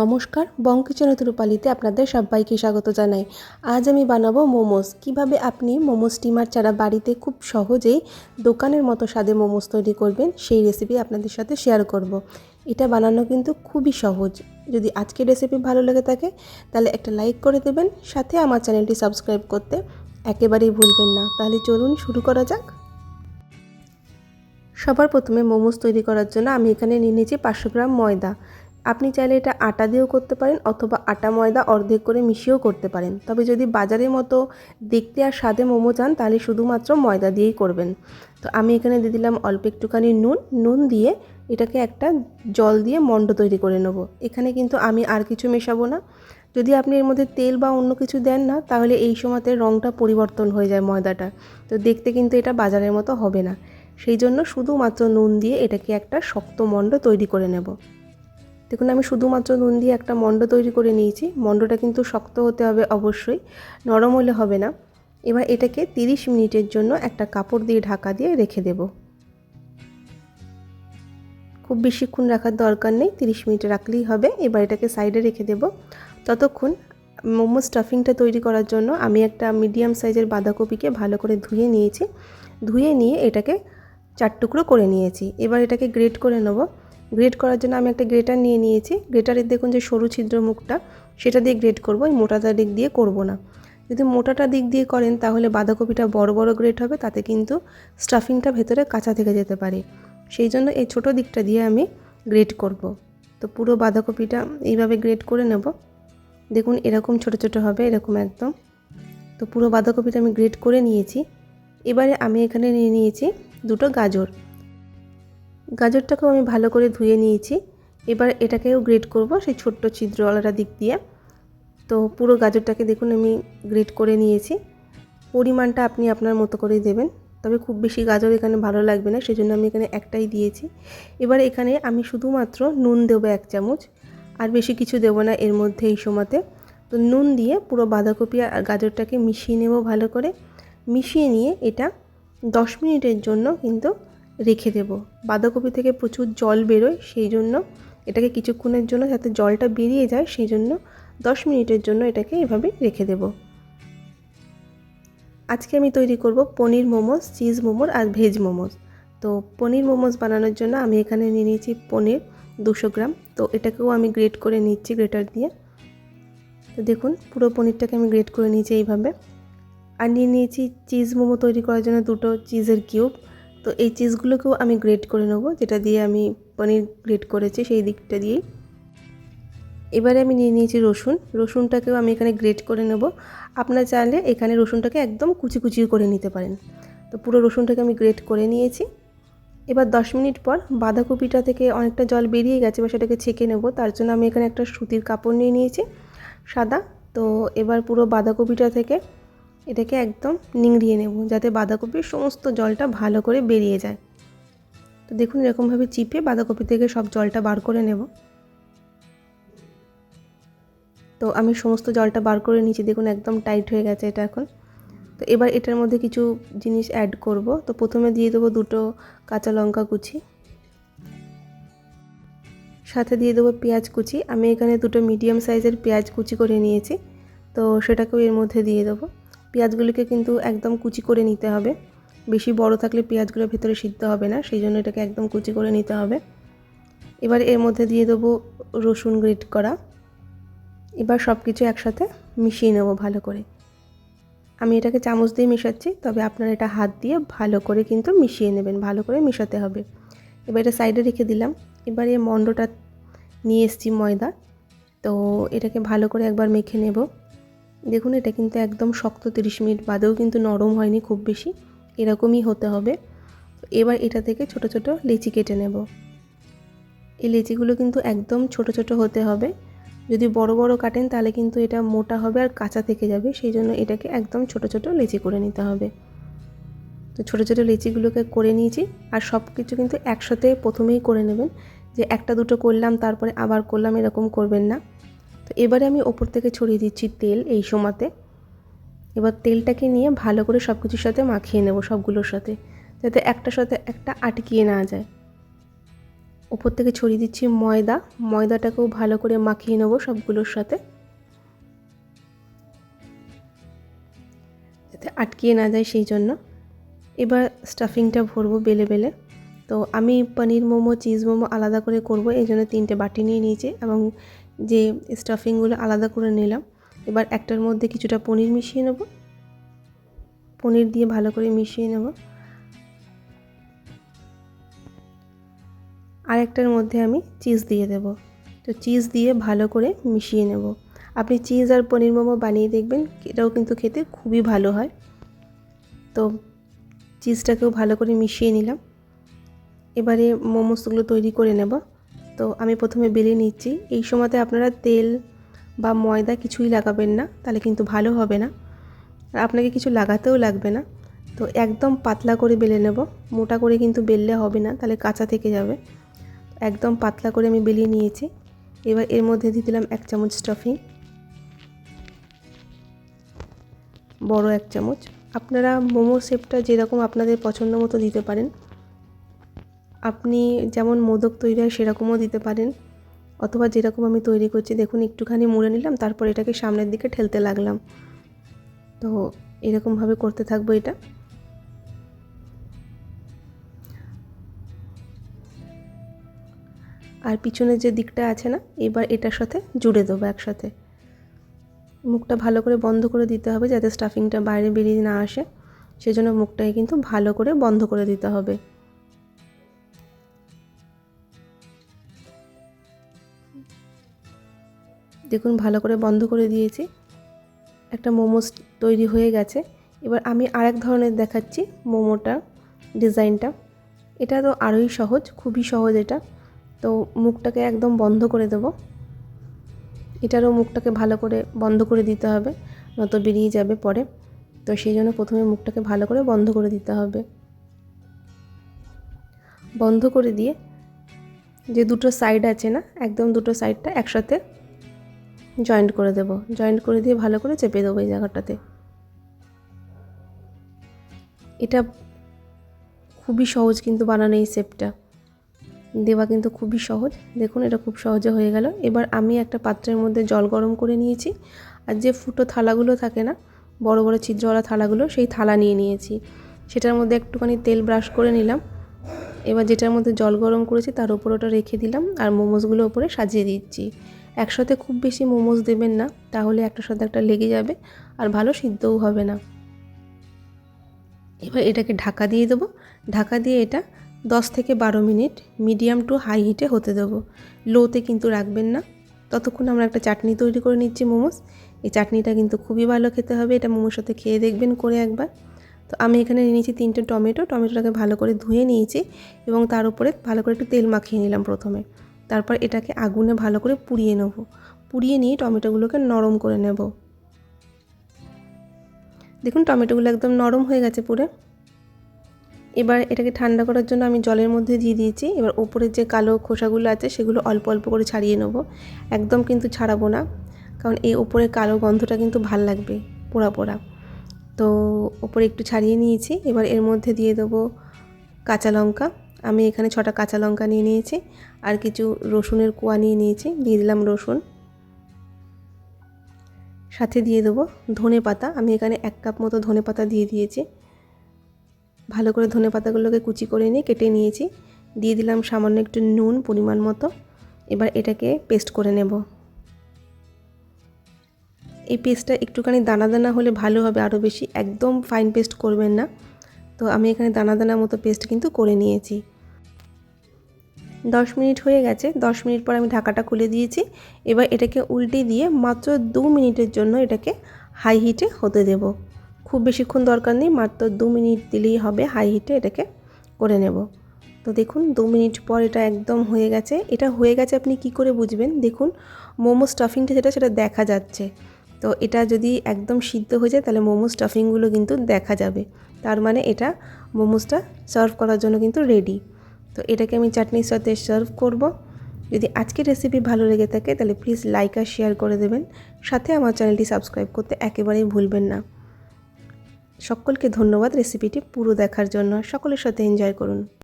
নমস্কার বঙ্কিচরত রূপালিতে আপনাদের সবাইকে স্বাগত জানাই। আজ আমি বানাবো মোমোস। কীভাবে আপনি মোমো স্টিমার ছাড়া বাড়িতে খুব সহজেই দোকানের মতো স্বাদে মোমোস তৈরি করবেন, সেই রেসিপি আপনাদের সাথে শেয়ার করব। এটা বানানো কিন্তু খুবই সহজ। যদি আজকের রেসিপি ভালো লেগে থাকে, তাহলে একটা লাইক করে দেবেন, সাথে আমার চ্যানেলটি সাবস্ক্রাইব করতে একেবারেই ভুলবেন না। তাহলে চলুন শুরু করা যাক। সবার প্রথমে মোমোস তৈরি করার জন্য আমি এখানে নিয়ে নিয়েছি পাঁচশো গ্রাম ময়দা। আপনি চাইলে এটা আটা দিয়েও করতে পারেন অথবা আটা ময়দা অর্ধেক করে মিশিয়েও করতে পারেন। তবে যদি বাজারের মতো দেখতে আর স্বাদে মোমো চান, তাহলে শুধুমাত্র ময়দা দিয়েই করবেন। তো আমি এখানে দিয়ে দিলাম অল্প একটুখানি নুন। নুন দিয়ে এটাকে একটা জল দিয়ে মণ্ড তৈরি করে নেব। এখানে কিন্তু আমি আর কিছু মেশাবো না। যদি আপনি এর মধ্যে তেল বা অন্য কিছু দেন না, তাহলে এই সময়তে রঙটা পরিবর্তন হয়ে যায় ময়দাটা। তো দেখতে কিন্তু এটা বাজারের মতো হবে না। সেই জন্য শুধুমাত্র নুন দিয়ে এটাকে একটা শক্ত মণ্ড তৈরি করে নেব। দেখুন, আমি শুধুমাত্র নুন দিয়ে একটা মণ্ড তৈরি করে নিয়েছি। মণ্ডটা কিন্তু শক্ত হতে হবে অবশ্যই, নরম হলে হবে না। এবার এটাকে 30 মিনিটের জন্য একটা কাপড় দিয়ে ঢাকা দিয়ে রেখে দেব। খুব বেশিক্ষণ রাখার দরকার নেই 30 মিনিট রাখলেই হবে। এবার এটাকে সাইডে রেখে দেব। ততক্ষণ মোমো স্টাফিংটা তৈরি করার জন্য আমি একটা মিডিয়াম সাইজের বাঁধাকপিকে ভালো করে ধুয়ে নিয়েছি। ধুয়ে নিয়ে এটাকে চার টুকরো করে নিয়েছি। এবার এটাকে গ্রেট করে নেব। গ্রেড করার জন্য আমি একটা গ্রেটার নিয়ে নিয়েছি। গ্রেটারের দেখুন যে সরু ছিদ্র মুখটা, সেটা দিয়ে গ্রেড করব, এই মোটাটা দিক দিয়ে করব না। যদি মোটাটা দিক দিয়ে করেন, তাহলে বাঁধাকপিটা বড় বড় গ্রেট হবে, তাতে কিন্তু স্টাফিংটা ভেতরে কাঁচা থেকে যেতে পারে। সেই জন্য এই ছোট দিকটা দিয়ে আমি গ্রেড করব। তো পুরো বাঁধাকপিটা এইভাবে গ্রেড করে নেব। দেখুন, এরকম ছোট ছোট হবে, এরকম একদম। তো পুরো বাঁধাকপিটা আমি গ্রেড করে নিয়েছি। এবারে আমি এখানে নিয়ে নিয়েছি দুটো গাজর। গাজরটাকেও আমি ভালো করে ধুয়ে নিয়েছি। এবার এটাকেও গ্রেট করব সেই ছোট্ট ছিদ্রওয়ালাটা দিক দিয়ে। তো পুরো গাজরটাকে দেখুন আমি গ্রেট করে নিয়েছি। পরিমাণটা আপনি আপনার মতো করেই দেবেন। তবে খুব বেশি গাজর এখানে ভালো লাগবে না, সেজন্য আমি এখানে একটাই দিয়েছি। এবার এখানে আমি শুধুমাত্র নুন দেবো এক চামচ, আর বেশি কিছু দেবো না এর মধ্যে এই সময়তে। তো নুন দিয়ে পুরো বাঁধাকপি আর গাজরটাকে মিশিয়ে নেব ভালো করে। মিশিয়ে নিয়ে এটা দশ মিনিটের জন্য কিন্তু রেখে দেব। বাঁধাকপি থেকে প্রচুর জল বেরোয়, সেই জন্য এটাকে কিছুক্ষণের জন্য যাতে জলটা বেরিয়ে যায়, সেই জন্য দশ মিনিটের জন্য এটাকে এভাবে রেখে দেব। আজকে আমি তৈরি করব পনির মোমোস, চিজ মোমোর আর ভেজ মোমোস। তো পনির মোমোস বানানোর জন্য আমি এখানে নিয়ে নিয়েছি পনির দুশো গ্রাম। তো এটাকেও আমি গ্রেট করে নিচ্ছি গ্রেটার দিয়ে। তো দেখুন, পুরো পনিরটাকে আমি গ্রেট করে নিয়েছি এইভাবে। আর নিয়ে নিয়েছি চিজ মোমো তৈরি করার জন্য দুটো চিজের কিউব। তো এই চিজগুলোকেও আমি গ্রেট করে নেব, যেটা দিয়ে আমি পনির গ্রেট করেছি সেই দিকটা দিয়েই। এবারে আমি নিয়ে নিয়েছি রসুন, রসুনটাকেও আমি এখানে গ্রেট করে নেব। আপনার চাইলে এখানে রসুনটাকে একদম কুচি কুচি করে নিতে পারেন। তো পুরো রসুনটাকে আমি গ্রেট করে নিয়েছি। এবার দশ মিনিট পর বাঁধাকপিটা থেকে অনেকটা জল বেরিয়ে গেছে বা সেটাকে ছেঁকে নেব, তার জন্য আমি এখানে একটা সুতির কাপড় নিয়ে নিয়েছি, সাদা। তো এবার পুরো বাঁধাকপিটা থেকে এটাকে একদম নিংড়িয়ে নেব যাতে বাঁধাকপির সমস্ত জলটা ভালো করে বেরিয়ে যায়। তো দেখুন এরকমভাবে চিপে বাঁধাকপি থেকে সব জলটা বার করে নেব। তো আমি সমস্ত জলটা বার করে নিয়েছি, দেখুন একদম টাইট হয়ে গেছে এটা এখন। তো এবার এটার মধ্যে কিছু জিনিস অ্যাড করব। তো প্রথমে দিয়ে দেবো দুটো কাঁচা লঙ্কা কুচি। সাথে দিয়ে দেবো পেঁয়াজ কুচি। আমি এখানে দুটো মিডিয়াম সাইজের পেঁয়াজ কুচি করে নিয়েছি। তো সেটাকেও এর মধ্যে দিয়ে দেবো। পেঁয়াজগুলিকে কিন্তু একদম কুচি করে নিতে হবে। বেশি বড় থাকলে পেঁয়াজগুলো ভেতরে সিদ্ধ হবে না সেই জন্য এটাকে একদম কুচি করে নিতে হবে। এবার এর মধ্যে দিয়ে দেবো রসুন গ্রেট করা। এবার সব কিছু একসাথে মিশিয়ে নেব ভালো করে। আমি এটাকে চামচ দিয়ে মেশাচ্ছি, তবে আপনারা এটা হাত দিয়ে ভালো করে কিন্তু মিশিয়ে নেবেন, ভালো করে মেশাতে হবে। এবার এটা সাইডে রেখে দিলাম। এবার এই মণ্ডটা নিয়ে এসছি ময়দা। তো এটাকে ভালো করে একবার মেখে নেব। দেখুন, এটা কিন্তু একদম শক্ত তিরিশ মিনিট বাদেও কিন্তু নরম হয়নি খুব বেশি। এরকমই হতে হবে। এবার এটা থেকে ছোট ছোট লেচি কেটে নেব। এই লেচিগুলো কিন্তু একদম ছোট ছোট হতে হবে। যদি বড় বড় কাটেন, তাহলে কিন্তু এটা মোটা হবে আর কাঁচা থেকে যাবে। সেই জন্য এটাকে একদম ছোট ছোট লেচি করে নিতে হবে। তো ছোট ছোট লেচিগুলোকে করে নিয়েছি আর সব কিছু কিন্তু একসাথে প্রথমেই করে নেবেন। যে একটা দুটো করলাম, তারপরে আবার করলাম, এরকম করবেন না। তো এবারে আমি ওপর থেকে ছড়িয়ে দিচ্ছি তেল এই সময়তে। এবার তেলটাকে নিয়ে ভালো করে সব কিছুর সাথে মাখিয়ে নেব সবগুলোর সাথে, যাতে একটার সাথে একটা আটকিয়ে না যায়। ওপর থেকে ছড়িয়ে দিচ্ছি ময়দা, ময়দাটাকেও ভালো করে মাখিয়ে নেব সবগুলোর সাথে। যাতে আটকিয়ে না যায় সেই জন্য। এবার স্টাফিংটা ভরবো বেলে বেলে। তো আমি পনির মোমো, চিজ মোমো আলাদা করে করব, এই জন্য তিনটে বাটি নিয়ে নিয়েছি এবং যে স্টাফিংগুলো আলাদা করে নিলাম। এবার একটার মধ্যে কিছুটা পনির মিশিয়ে নেব। পনির দিয়ে ভালো করে মিশিয়ে নেব। আর একটার মধ্যে আমি চিজ দিয়ে দেব। তো চিজ দিয়ে ভালো করে মিশিয়ে নেব। আপনি চিজ আর পনির মোমো বানিয়ে দেখবেন, এটাও কিন্তু খেতে খুবই ভালো হয়। তো চিজটাকেও ভালো করে মিশিয়ে নিলাম। এবারে মোমোসগুলো তৈরি করে নেব। তো আমি প্রথমে বেলে নিচ্ছি। এই সময়তে আপনারা তেল বা ময়দা কিছুই লাগাবেন না, তাহলে কিন্তু ভালো হবে না। আর আপনাকে কিছু লাগাতেও লাগবে না। তো একদম পাতলা করে বেলে নেব। মোটা করে কিন্তু বেললে হবে না, তাহলে কাঁচা থেকে যাবে। একদম পাতলা করে আমি বেলিয়ে নিয়েছি। এবার এর মধ্যে দিয়ে দিলাম এক চামচ স্টাফিং। বড় এক চামচ। আপনারা মোমো শেপটা যেরকম আপনাদের পছন্দ মতো দিতে পারেন। আপনি যেমন মোদক তৈরি হয় সেরকমও দিতে পারেন। অথবা যেরকম আমি তৈরি করছি, দেখুন একটুখানি মুড়ে নিলাম, তারপর এটাকে সামনের দিকে ঠেলতে লাগলাম। তো এরকমভাবে করতে থাকব এটা। আর পিছনের যে দিকটা আছে না, এবার এটার সাথে জুড়ে দেবো একসাথে। মুখটা ভালো করে বন্ধ করে দিতে হবে যাতে স্টাফিংটা বাইরে বেরিয়ে না আসে। সেজন্য মুখটাকে কিন্তু ভালো করে বন্ধ করে দিতে হবে। দেখুন, ভালো করে বন্ধ করে দিয়েছি। একটা মোমোস তৈরি হয়ে গেছে। এবার আমি আরেক ধরনের দেখাচ্ছি মোমোটা, ডিজাইনটা। এটা তো আরোই সহজ, খুবই সহজ এটা। তো মুখটাকে একদম বন্ধ করে দেবো। এটারও মুখটাকে ভালো করে বন্ধ করে দিতে হবে, নয়তো বেরিয়ে যাবে পরে। তো সেই জন্য প্রথমে মুখটাকে ভালো করে বন্ধ করে দিতে হবে। বন্ধ করে দিয়ে যে দুটো সাইড আছে না, একদম দুটো সাইডটা একসাথে জয়েন্ট করে দেব। জয়েন্ট করে দিয়ে ভালো করে চেপে দেবো এই জায়গাটাতে। এটা খুবই সহজ কিন্তু বানানো এই শেপটা। দেওয়া কিন্তু খুবই সহজ। দেখুন, এটা খুব সহজে হয়ে গেল। এবার আমি একটা পাত্রের মধ্যে জল গরম করে নিয়েছি। আর যে ফুটো থালাগুলো থাকে না, বড় বড় ছিদ্রওয়ালা থালাগুলো, সেই থালা নিয়ে নিয়েছি। সেটার মধ্যে একটুখানি তেল ব্রাশ করে নিলাম। এবার যেটার মধ্যে জল গরম করেছি, তার উপর ওটা রেখে দিলাম। আর মোমোসগুলো ওপরে সাজিয়ে দিচ্ছি। একসাথে খুব বেশি মোমোস দেবেন না, তাহলে একটার সাথে একটা লেগে যাবে আর ভালো সিদ্ধও হবে না। এবার এটাকে ঢাকা দিয়ে দেবো। ঢাকা দিয়ে এটা দশ থেকে বারো মিনিট মিডিয়াম টু হাই হিটে হতে দেবো। লোতে কিন্তু রাখবেন না। ততক্ষণ আমরা একটা চাটনি তৈরি করে নিচ্ছি মোমোস। এই চাটনিটা কিন্তু খুবই ভালো খেতে হবে, এটা মোমোর সাথে খেয়ে দেখবেন করে একবার। তো আমি এখানে নিয়েছি তিনটে টমেটো, টমেটোটাকে ভালো করে ধুয়ে নিয়েছি এবং তার উপরে ভালো করে একটু তেল মাখিয়ে নিলাম প্রথমে। তারপর এটাকে আগুনে ভালো করে পুড়িয়ে নেব। পুড়িয়ে নিয়ে টমেটোগুলোকে নরম করে নেব। দেখুন টমেটোগুলো একদম নরম হয়ে গেছে পুরে এবার এটাকে ঠান্ডা করার জন্য আমি জলের মধ্যে দিয়ে দিয়েছি। এবার ওপরের যে কালো খোসাগুলো আছে সেগুলো অল্প অল্প করে ছাড়িয়ে নেব। একদম কিন্তু ছাড়াবো না, কারণ এই ওপরের কালো গন্ধটা কিন্তু ভালো লাগবে পোড়া পোড়া। তো ওপরে একটু ছাড়িয়ে নিয়েছি। এবার এর মধ্যে দিয়ে দেবো কাঁচা লঙ্কা। আমি এখানে ছটা কাঁচা লঙ্কা নিয়ে নিয়েছি আর কিছু রসুনের কোয়া নিয়ে নিয়েছি, দিয়ে দিলাম রসুন। সাথে দিয়ে দেবো ধনে পাতা। আমি এখানে এক কাপ মতো ধনে পাতা দিয়ে দিয়েছি। ভালো করে ধনে পাতাগুলোকে কুচি করে নিয়ে কেটে নিয়েছি। দিয়ে দিলাম সামান্য একটু নুন পরিমাণ মতো। এবার এটাকে পেস্ট করে নেব। এই পেস্টটা একটুখানি দানা দানা হলে ভালো হবে আরও বেশি একদম ফাইন পেস্ট করবেন না। তো আমি এখানে দানা দানা মতো পেস্ট কিন্তু করে নিয়েছি। দশ মিনিট হয়ে গেছে, দশ মিনিট পর আমি ঢাকাটা খুলে দিয়েছি। এবার এটাকে উল্টে দিয়ে মাত্র দু মিনিটের জন্য এটাকে হাই হিটে হতে দেব। খুব বেশিক্ষণ দরকার নেই, মাত্র দু মিনিট দিলেই হবে হাই হিটে এটাকে করে নেব। তো দেখুন, দু মিনিট পর এটা একদম হয়ে গেছে। এটা হয়ে গেছে আপনি কি করে বুঝবেন? দেখুন, মোমো স্টাফিংটা যেটা, সেটা দেখা যাচ্ছে। তো এটা যদি একদম সিদ্ধ হয়ে যায়, তাহলে মোমো স্টাফিংগুলো কিন্তু দেখা যাবে। তার মানে এটা মোমোসটা সার্ভ করার জন্য কিন্তু রেডি তো এটাকে আমি চাটনির সাথে সার্ভ করব। যদি আজকের রেসিপি ভালো লেগে থাকে, তাহলে প্লিজ লাইক আর শেয়ার করে দেবেন। সাথে আমার চ্যানেলটি সাবস্ক্রাইব করতে একেবারেই ভুলবেন না। সকলকে ধন্যবাদ রেসিপিটি পুরো দেখার জন্য। সকলের সাথে এনজয় করুন।